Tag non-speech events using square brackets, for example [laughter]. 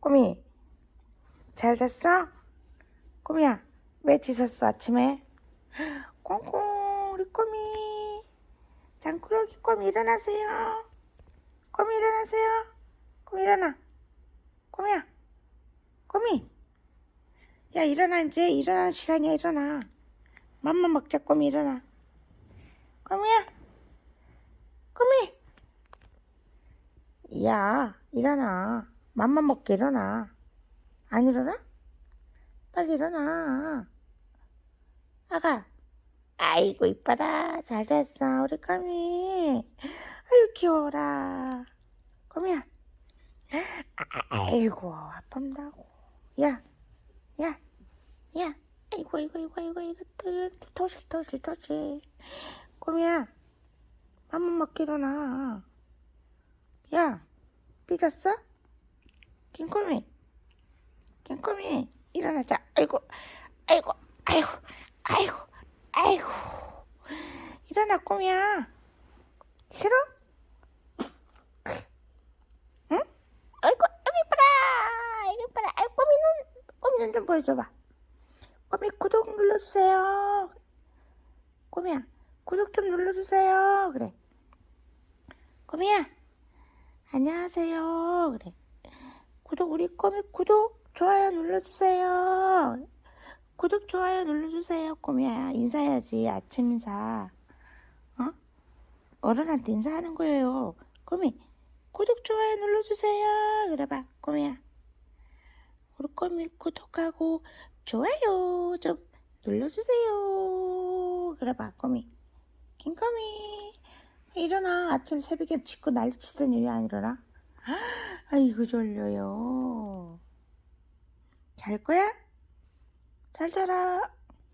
꼬미, 잘 잤어? 꼬미야, 왜 짖었어, 아침에? [gasps] 꽁꽁, 우리 꼬미. 장꾸러기 꼬미 일어나세요. 꼬미 일어나세요. 꼬미 일어나. 꼬미야, 꼬미. 야, 일어나, 이제. 일어나는 시간이야, 일어나. 맘마 먹자, 꼬미 일어나. 꼬미야, 꼬미. 야, 일어나. 맘만 먹게 일어나. 안 일어나? 빨리 일어나. 아가. 아이고, 이뻐라. 잘 잤어, 우리 꼬미. 아유, 귀여워라. 꼬미야. 아, 아이고, 아픈다고. 야, 야, 야. 아이고, 아이고, 아이고, 아이고, 이거 또, 토실, 토실, 토실. 꼬미야. 맘만 먹게 일어나. 야, 삐졌어? 김꼬미, 김꼬미, 일어나자. 아이고, 아이고, 아이고, 아이고, 아이고. 일어나, 꼬미야. 싫어? 응? 아이고, 아이고, 이뻐라. 아이고, 이뻐라. 아이고, 꼬미는, 꼬미는 좀 보여줘봐. 꼬미 구독 눌러주세요. 꼬미야, 구독 좀 눌러주세요. 그래. 꼬미야, 안녕하세요. 그래. 구독, 우리 꼬미 구독, 좋아요 눌러주세요. 구독, 좋아요 눌러주세요. 꼬미야, 인사해야지. 아침 인사. 어? 어른한테 인사하는 거예요. 꼬미, 구독, 좋아요 눌러주세요. 그래봐, 꼬미야. 우리 꼬미 구독하고 좋아요 좀 눌러주세요. 그래봐, 꼬미. 김꼬미. 일어나. 아침 새벽에 짖고 난리치더니 왜 안 일어나? 아이고, 졸려요. 잘 거야? 잘 자라.